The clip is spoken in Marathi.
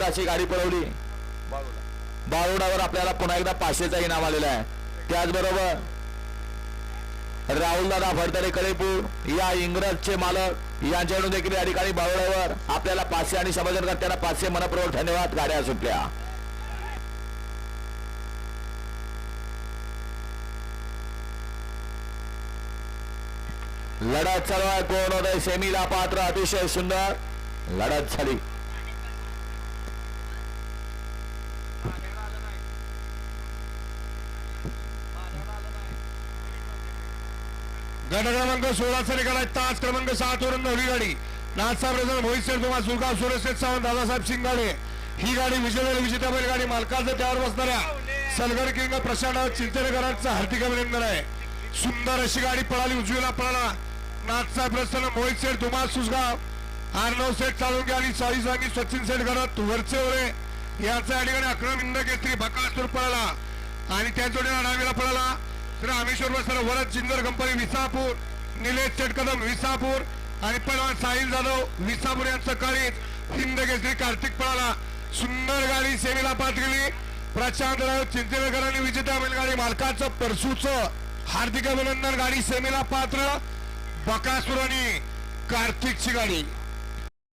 अशी गाडी पळवली. बारोडावर आपल्याला पुन्हा एकदा पाचशेचा इनाम आलेला आहे. त्याचबरोबर राहुलदादा फडतरे कळेपूर या इंग्रजचे मालक यांच्याकडून देखील या ठिकाणी बावळ्यावर आपल्याला पाचशे आणि समाधान त्यांना पाचशे मनपूर्वक धन्यवाद. गाड्या सुटल्या. लढत चालू आहे. कोण होत सेमीला पात्र अतिशय सुंदर लढत झाली. गट क्रमांक सोळाचा निकाल आहे. तास क्रमांक सात वरून नवरी गाडी. नाथसाहेब रेजन मोहित कुमार तुम्हा सुलगाव सुरेश सावंत दादासाहेब सिंगाडे ही गाडी विजय विजेता बैल गाडी मालकाचं त्यावर बसणाऱ्या सलगर किंग प्रशांत चिंचनेकरांचं हार्दिक अभिनंदन आहे. सुंदर अशी गाडी पळाली उजवीला पळाला. नाथसाहेब रस्त्यानं मोहित सेठ तुम्हा सुसगाव आर्नव सेठ चालून आणि चाळीस वांगी सचिन सेठ करत वरचे ओळे याचा या ठिकाणी अक्रम इंद केसरी बकासूर पळाला. आणि त्या जोडीला डावीला पळाला. तर रामेश्वर सर वरद जिंदर कंपनी विसापूर निलेश चटकदम विसापूर आणि पहिलवान साहिल जाधव विसापूर यांचं काळीत हिंद केसरी कार्तिक पळाला. सुंदर गाडी सेवेला पात गेली. प्रशांत राव चिंचनेकरांनी विजेता बैलगाडी मालकाचं परसूचं हार्दिक अभिनंदन. गाडी सेमीला पात्र. बकासूर आणि कार्तिकची गाडी.